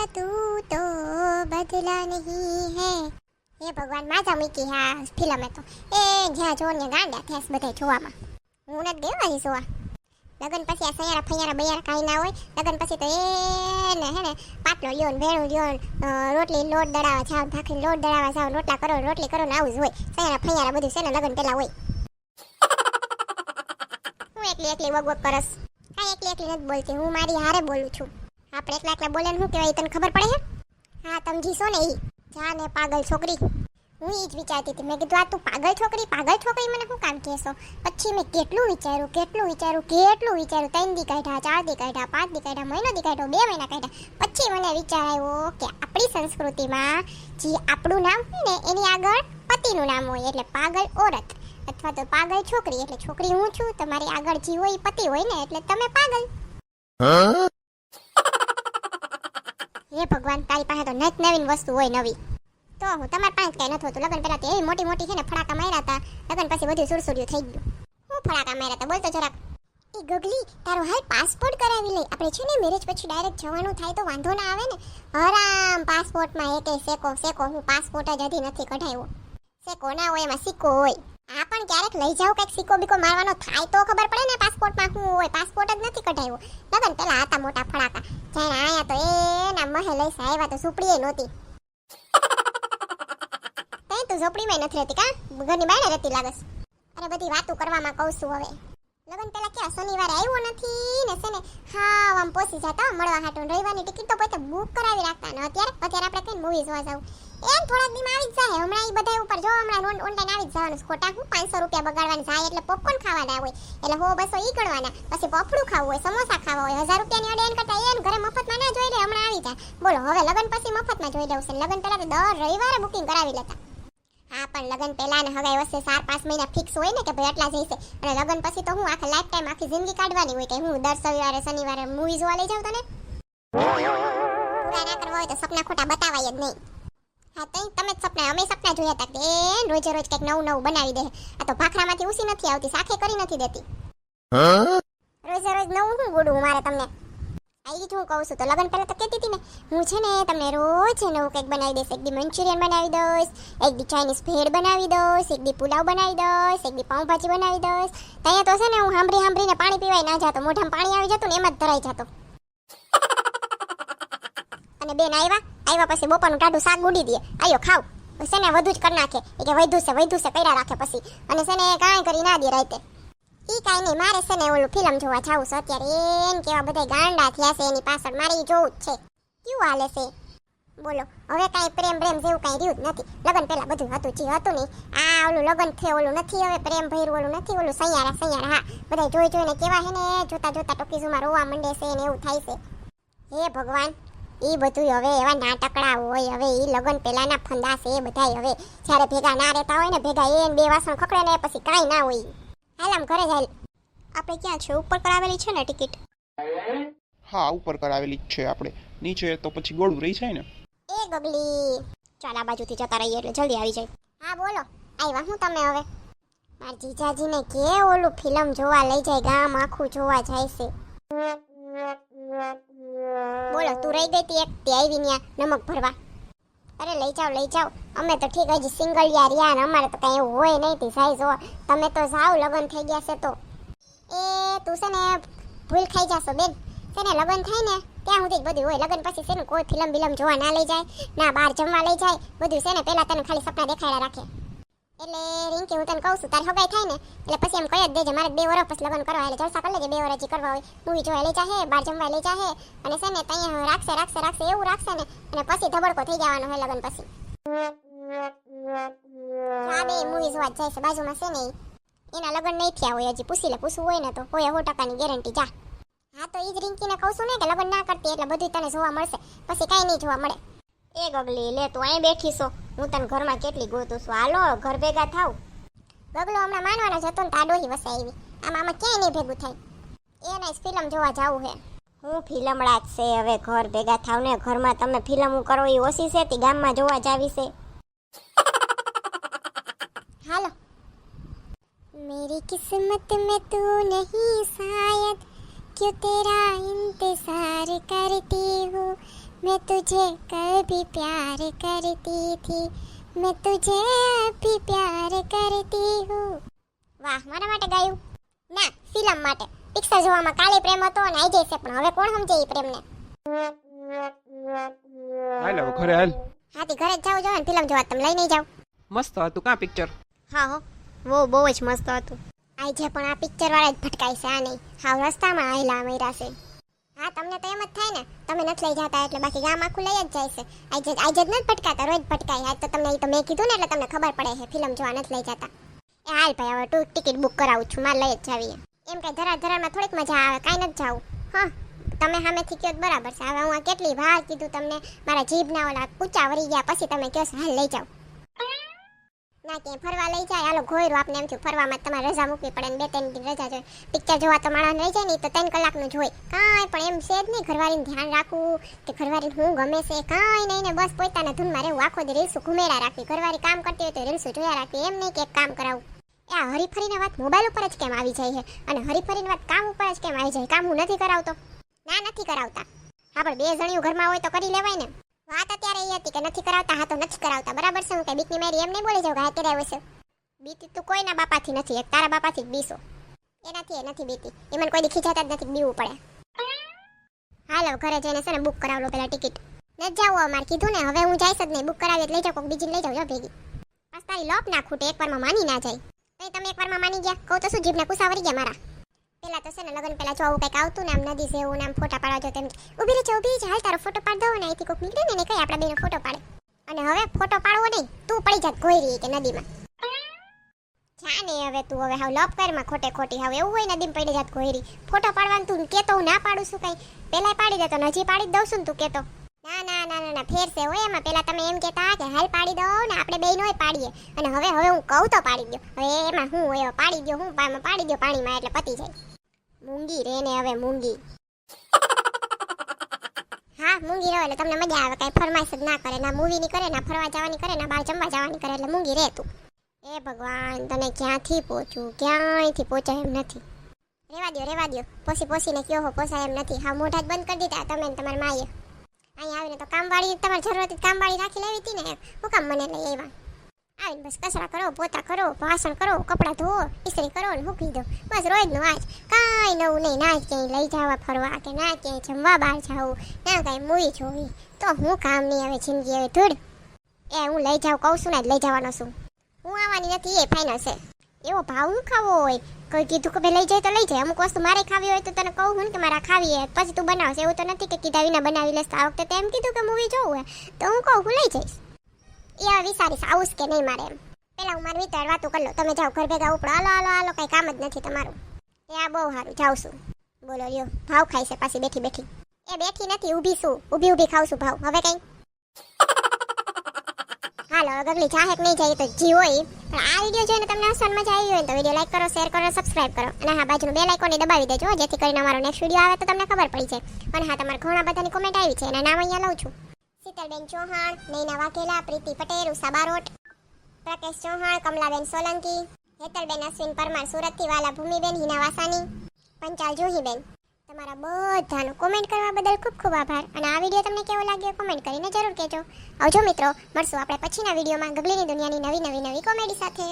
મારા તું તો બદલા નહીં હે હે ભગવાન માજા મૂકી હા ફિલ્મે તો એ જ્યાં જો ને ગાંડા થયા બધા જોવામાં હું નથી ગયો અહીં જોવા લગન પછી આ સયારા ફૈયારા બૈયારા કાંઈ ના હોય લગ્ન પછી તો એને હે ને પાટલો લ્યો ને ભેળું લ્યો રોટલી લોટ દળાવા જાવ, ભાખરી લોટ દળાવા જાવ, રોટલા કરો, રોટલી કરો ને આવું જ હોય. સયારા ફૈયારા બધું છે ને લગ્ન પહેલાં હોય. હું એકલી એકલી વગવગ કરસ. કાંઈ એકલી એકલી નથી બોલતી, હું મારી હારે બોલું છું. આપણે એકલા બોલે શું કહેવાય તને ખબર પડે હે હા, તમે જીશો ને ઈ. જા પાગલ છોકરી. હું એ જ વિચારતી હતી. મેં કીધું, આ તું પાગલ છોકરી? પાગલ છોકરી મને શું કામ કહેશો? પછી મેં કેટલું વિચાર્યું કેટલું વિચાર્યું કેટલું વિચાર્યું. ત્રણ દી કાઢ્યા, ચાર દી કાઢ્યા, પાંચ દી કાઢ્યા, મહિનો દી કાઢ્યો, બે મહિના કાઢ્યા. પછી મને વિચાર આવ્યો કે આપણી સંસ્કૃતિમાં જે આપણું નામ હોય ને, એની આગળ પતિનું નામ હોય, એટલે પાગલ ઓરત અથવા તો પાગલ છોકરી. એટલે છોકરી હું છું, તમારી આગળ જે હોય પતિ હોય ને, એટલે તમે પાગલ. હે ભગવાન, તારી પાસે તો નત નવીન વસ્તુ હોય નવી. તો હું તમારી પાસે કઈ નથી હોતું લગન પહેલા તો એવી મોટી મોટી છે ને ફડાકા માર્યા હતા. લગન પછી બધું સુરસુર્યું થઈ ગયું. હું ફડાકા માર્યા હતા? બોલતો જરાક. એ ગગલી, તારો હાલ પાસપોર્ટ કરાવી લઈ. આપણે છે ને મેરેજ પછી ડાયરેક્ટ જવાનું થાય તો વાંધો ના આવે ને. હરામ પાસપોર્ટમાં એકે શેકો શેકો હું પાસપોર્ટ જ હજી નથી કઢાવ્યો. શેકો ના હોય, એમાં સિક્કો હોય. આ પણ ક્યારેક લઈ જાવ કંઈક સિક્કો બીકો મારવાનો થાય તો ખબર પડે ને પાસપોર્ટમાં શું હોય, પાસપોર્ટ જ નથી કઢાવ્યો. લગન પેલા હતા મોટા ફળાકા જાણે આયા તો એના મહે લઈ તો સુપડીએ નહોતી. તઈ તું ઝોપડીમાં નથી રહેતી કા? ઘરની બહાર રહેતી લાગસ અરે બધી વાતો કરવામાં કહું છું હવે. લગન પેલા ક્યાં, શનિવારે આવ્યો નથી ને છે ને હા આમ પોસી જતા મળવા હાટું. રવિવારની ટિકિટ તો પોતે બુક કરાવી રાખતા ને અત્યારે? અત્યારે આપણે કઈ મૂવી જોવા જાવ? એમ થોડાક દીમાં આવી જ જાય. હમણાં એ બધા ઉપર જો, હમણાં ઓનલાઈન આવી જ જવાનું ખોટા હું પાંચસો રૂપિયા બગાડવાની જાય, એટલે પોપકોર્ન ખાવાના હોય. એટલે હો, બસો ઈ ગણવાના. પછી પફડું ખાવું હોય, સમોસા ખાવા હોય, હજાર રૂપિયાની એન કરતા એમ ઘરે મફતમાં ના જોઈ લે, હમણાં આવી જાય બોલો, હવે લગન પછી મફતમાં જોઈ લેવું છે. લગન પહેલાં તો દર રવિવારે બુકિંગ કરાવી લેતા. હા, પણ લગન પહેલા ને હવે વચ્ચે ચાર, પાંચ મહિના ફિક્સ હોય ને કે ભાઈ આટલા જઈશે. અને લગન પછી તો હું આખા લાઈફ ટાઈમ આખી જિંદગી કાઢવાની હોય કે હું દર રવિવારે, શનિવારે મૂવી જોવા લઈ જાઉં તને? પૂરા ના કરવા હોય તો સપના ખોટા બતાવાય જ નહીં. હા તમે જ સપના અમે સપના જોયા હતા કે એ રોજે રોજ કંઈક નવું નવું બનાવી દે. આ તો ભાખરામાંથી ઉસી નથી આવતી સાખે કરી નથી દેતી. રોજે રોજ નવું શું ગોડું મારે તમને? આઈ જ હું કહું છું તો લગન પહેલાં તો કહેતી હતી ને હું છે ને તમને રોજ નવું કંઈક બનાવી દઈશ એક દી મંચુરિયન બનાવી દઈશ એક દી ચાઇનીઝ ભેળ બનાવી દઈશ એક દી પુલાવ બનાવી દઈશ એક દી પાઉંભાજી બનાવી દઈશ. ત્યાં તો છે ને હું સાંભળી સાંભળીને પાણી પીવાય ના જાતો મોઢામાં પાણી આવી જતું ને એમ જ ધરાઈ જતો. અને બેન આવ્યા? આવ્યા પછી બપોરનું ટાઢું શાક ઉડી દે આયો, ખાવ. છે વધુ જ કરી નાખે. કે વૈધું છે વૈધું છે, કર્યા રાખે પછી. અને છે કાંઈ કરી ના દે રાતે. ઈ કાંઈ નહીં, મારે છે ને ઓલું ફિલ્મ જોવા જાવું છે. અત્યારે એમ કેવા બધા ગાંડા થયા છે, એની પાછળ મારે જોવું જ છે. કેવું હાલે છે? બોલો, હવે કાંઈ પ્રેમ પ્રેમ જેવું કાંઈ રહ્યું જ નથી. લગન પહેલાં બધું હતું, જે હતું નહીં. આ ઓલું લગન થયું, ઓલું નથી હવે પ્રેમ ભર્યું, ઓલું નથી, ઓલું સૈયારા સૈયારા હા. બધા જોઈ જોઈને કેવા હે ને, જોતા જોતા ટોકીઝુમાં રોવા માંડે છે ને એવું થાય છે. હે ભગવાન. એ બધું હવે એવા નાટકડા હોય હવે એ લગન પહેલાના ફંદા છે એ બધા હવે જ્યારે ભેગા ના રહેતા હોય ને ભેગા એ બે વાસણ ખકડે ને પછી કાંઈ ના હોય. હાલ આમ ઘરે જાય આપણે ક્યાં છે? ઉપર કરાવેલી છે ને ટિકિટ? હા ઉપર કરાવેલી જ છે આપણે. નીચે તો પછી ગોળું રહી જાય ને. એ ગગલી. ચાલ આ બાજુથી જતા રહીએ એટલે જલ્દી આવી જાય. હા બોલો. આવ્યા હું તમે હવે? મારા જીજાજીને કે ઓલું ફિલ્મ જોવા લઈ જાય ગામ આખું જોવા જાય છે. બોલો, તું રહી ગઈ એક, તે આવી નમક ભરવા. અરે, લઈ જાઓ લઈ જાઓ. અમે તો ઠીક, હજી સિંગલ યાર યાર અમારે તો કઈ હોય નહીં તી સાઈ જોવા તમે તો સાવ લગન થઈ ગયા છે તો. એ, તું છે ને, ભૂલ ખાઈ જાશો, બેન. છે ને, લગન થાય ને, ત્યાં સુધી બધું હોય. લગન પછી છે કોઈ ફિલ્મ બિલમ જોવા ના લઈ જાય, ના બહાર જમવા લઈ જાય. બધું છે ને, પહેલાં તને ખાલી સપના દેખાડ્યા રાખે. એટલે રિંકી હું તને કહું છું, તારે હગાઈ થાય ને, એટલે પછી એમ કહી જ દેજે, મારે બે વર્ષ પછી લગન કરવા, એટલે જલસા કરી લેજે, બે વર્ષ હજી કરવા હોય. મૂવી જોવા લઈ જાહે, બહાર જમવા લઈ જાહે, અને છે ને ત્યાં રાખશે રાખશે રાખશે, એવું રાખશે ને, અને પછી ધબડકો થઈ જવાનો હોય લગન પછી. હા મૂવી જોવા જાય છે, બાજુમાં છે ને એના લગન નહીં થયા હોય, હજી પૂછી લે, પૂછવું હોય ને તો હોય, સો ટકાની ગેરંટી જા. હા, તો એ જ રિંકીને કહું છું ને કે લગન ના કરતી, એટલે બધું તને જોવા મળશે. પછી કાંઈ નહીં જોવા મળે. એ ગગલી, લે તું અહીં બેઠી છો. હું તને ઘરમાં કેટલી ગોતું છું હાલો ઘર ભેગા થાવ ગગલો હમણાં માનવાનો જ હતો ને તાડોહી વસાઈ આવી આમાં આમાં ક્યાંય નહીં ભેગું થાય એને જ ફિલ્મ જોવા જાવું હે હું ફિલ્મડા જ છે હવે ઘર ભેગા થાવ ને ઘરમાં તમે ફિલ્મ કરો એ ઓછી છે તે ગામમાં જોવા જાવી છે હાલો मेरी किस्मत में तू नहीं शायद क्यों तेरा इंतजार करती हूँ मैं तुझे कभी प्यार करती थी मैं तुझे अभी प्यार करती हूँ વાહ મારા માટે ગાયું ના ફિલ્મ માટે પિક્ચર જોવામાં કાલે પ્રેમ હતો અને આઈ જશે પણ હવે કોણ સમજે એ પ્રેમને હાલ હવે ઘરે હાલ હાથી ઘરે જ જાવ જોઈએ ફિલ્મ જોવા તમે લઈ નહીં જાવ મસ્ત હતું કાં પિક્ચર હા હો બહુ બહુ જ મસ્ત હતું આઈ જે પણ આ પિક્ચર વાળા જ ભટકાય છે આ નહીં હાવ રસ્તામાં આયલા મર્યા છે હા, તમને તો એમ જ થાય ને. તમે નથી લઈ જતા એટલે બાકી ગામ આખું લઈ જ જાય છે. આજે આજે જ નથી ભટકાતા, રોજ ભટકાય. હા તો તમને તો મેં કીધું ને એટલે તમને ખબર પડે છે, ફિલ્મ જોવા નથી લઈ જતા. એ હાલ ભાઈ, હવે તું ટિકિટ બુક કરાવું છું, મારે લઈ જ જાવીએ. એમ કઈ ધરા ધરામાં થોડીક મજા આવે, કાંઈ નથી જાવું. હા, તમે સામેથી કયો બરાબર છે. હવે હું આ કેટલી વાર કીધું તમને, મારા જીભના ઓલા કૂચા વળી ગયા, પછી તમે કહો હાલ લઈ જાઓ. ના કે ફરવા લઈ જાય, હાલો ઘોયરું આપને એમ થયું, ફરવામાં તમારે રજા મૂકવી પડે બે ત્રણ દિન રજા જોઈએ. પિક્ચર જોવા તો માણસ રહી જાય ને તો ત્રણ કલાકનું જોઈ કાંઈ પણ એમ છે જ નહીં, ઘરવાળીને ધ્યાન રાખવું, કે ઘરવાળીને હું ગમે છે, કાંઈ નહીં ને, બસ પોતાના ધૂનમાં રહેવું, આખો દી રીલ્સું ઘુમેડા રાખવી, ઘરવાળી કામ કરતી હોય તો રીલ્સું જોયા રાખવી, એમ નહીં કે કામ કરાવું. એ આ હરીફરીને વાત મોબાઈલ ઉપર જ કેમ આવી જાય છે? અને હરીફરીને વાત કામ ઉપર જ કેમ આવી જાય કામ હું નથી કરાવતો? ના નથી કરાવતા. હા, પણ બે જણિયું ઘરમાં હોય તો કરી લેવાય ને. વાત અત્યારે એ હતી કે નથી કરાવતા, હા તો નથી કરાવતા. બરાબર છે? હું કઈ બીકની મારી એમ નહીં બોલી જાઉં કે હા કર્યા હશે બીતી તું કોઈના બાપાથી નથી, એક તારા બાપાથી જ બીસો. એનાથી એ નથી બીતી. એ મને કોઈ દી ખીજાતા જ નથી બીવું પડે. હાલો, ઘરે જઈને છે ને બુક કરાવલો પેલા ટિકિટ ન જાવ અમારે કીધું ને, હવે હું જઈશ જ નહીં. બુક કરાવી એટલે લઈ જાઉં બીજી લઈ જાઉં જો ભેગી. બસ તારી લોપ ના ખૂટે એકવારમાં માની ના જાય. તમે એકવારમાં માની ગયા? કહું તો શું, જીભના કુસાવરી ગયા મારા? પેલા તો છે ને લગન પેલા જો આવું આવતું ને આમ નદી જેવું ને આમ ફોટા પાડવા જો તેમ ઊભી રહે છે, ઊભી હાલ તારો ફોટો પાડ દો ને અહીંથી કોઈક નીકળે ને એને કઈ આપણા બેનો ફોટો પાડે. અને હવે ફોટો પાડવો નહીં, તું પડી જાત ગોયરી કે નદીમાં. જા ને હવે તું હવે હાવ લપ કરમાં ખોટે ખોટી. હવે એવું હોય નદીમાં પડી જાત ગોયરી ફોટો પાડવાનું તું કેતો હું ના પાડું છું કઈ. પેલા પાડી દેતો તો હજી પાડી જ દઉં છું ને તું કેતો. ના ના ના ના ફેર છે હોય એમાં. પેલા તમે એમ કહેતા કે હાલ પાડી દો ને આપણે બે નોય પાડીએ. અને હવે હવે હું કહું તો પાડી દો હવે એમાં હું હોય પાડી દો હું પાડી દો પાણીમાં એટલે પતી જાય. મૂંગી રે ને હવે મૂંગી. હા, મૂંગી રહો એટલે તમને મજા આવે. કઈ ફરમાઈશ જ ના કરે. ના મૂવી ની કરે, ના ફરવા જવાની કરે, ના બહાર જમવા જવાની કરે એટલે મૂંગી રહે તું. એ ભગવાન, તને ક્યાંથી પહોંચું ક્યાંયથી પહોંચાય એમ નથી. રેવા દો રેવા દ્યો. પોસી, પોસીને કયો હો, પોસાય એમ નથી. હા, મોઢા જ બંધ કરી દીધા. તમે તમારી માએ. અહીં આવીને તો કામવાળી, તમારે જરૂર કામવાળી રાખી લેવી હતી ને હું કામ મને લઈ આવ્યા. આવીને બસ કચરા કરો, પોતા કરો, વાસણ કરો, કપડાં ધોવો ઇસ્ત્રી કરો ને મૂકી દો. બસ રોજનું આજ. કાંઈ નવું નહીં, ના ક્યાંય લઈ જવા ફરવા કે ના ક્યાંય જમવા બહાર જાવું. ના કાંઈ મૂવી જોવી. તો હું કામ નહીં, હવે જિંદગી હવે ધૂળ. એ હું લઈ જાઉં, કહું છું ને, જ લઈ જવાનો છું. હું આવવાની નથી, એ ફાઇનલ છે. એવો ભાવ હું ખાવો હોય? કોઈ કીધું કે ભાઈ લઈ જાય તો લઈ જાય. અમુક વસ્તુ મારે ખાવી હોય તો તને કહું હું કે મારે ખાવી પછી તું બનાવશે. એવું તો નથી કે કીધા વિના બનાવી લેશ આ વખતે તેમ કીધું કે મૂવી જોવું હે. તો હું કહું, હું લઈ જઈશ. એ હવે વિચારીશ, આવું કે નહીં મારે એમ. પેલા હું મારી વિચાર વાતો કરી લો તમે જાઓ, ઘર ભેગા ઉપડો. હાલો હાલો હાલો, કઈ કામ જ નથી તમારું. એ આ બહુ સારું, જાઉં છું. બોલો, લ્યો, ભાવ ખાઈ છે, પાછી બેઠી બેઠી. એ બેઠી નથી, ઊભી છું. ઊભી ઊભી ખાઉં છું ભાવ. હવે કઈ હાલો, ગગલી ચાહે કે નહીં જાય તો જી હોય. પણ આ વીડિયો જોઈને તમને હસન મજા આવી હોય તો વીડિયો લાઈક કરો શેર કરો સબસ્ક્રાઇબ કરો. અને હા, બાજુનું બે લાઇકોને દબાવી દેજો જેથી કરીને અમારો નેક્સ્ટ વીડિયો આવે તો તમને ખબર પડી જાય. અને હા, તમારા ઘણા બધાની કોમેન્ટ આવી છે, એના નામ અહીંયા લઉં છું. શીતલબેન ચૌહાણ, નૈના વાઘેલા, પ્રીતિ પટેલ, ઉષા પ્રકેશ ચૌહાણ, કમલાબેન સોલંકી, હેતલબેન અશ્વિન પરમાર સુરતથી, વાલા ભૂમિબેન, હિના વાસાની, પંચાલ જોહીબેન. તમારા બધાનો કોમેન્ટ કરવા બદલ ખૂબ ખૂબ આભાર. અને આ વીડિયો તમને કેવો લાગ્યો કોમેન્ટ કરીને જરૂર કહેજો. આવજો મિત્રો મળશું આપણે પછીના વિડીયોમાં ગગલીની દુનિયાની નવી નવી નવી કોમેડી સાથે.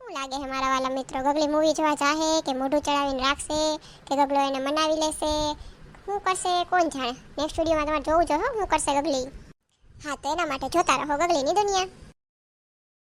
શું લાગે છે મારા વાલા મિત્રો? ગગલી મૂવી જોવા ચાહે કે મોઢું ચડાવીને રાખશે કે ગગલો એને મનાવી લેશે? શું કરશે? કોણ જાણે? નેક્સ્ટ વિડીયોમાં તમારે જોવું જો હો, શું કરશે ગગલી? હા તો એના માટે જોતા રહો ગગલીની દુનિયા.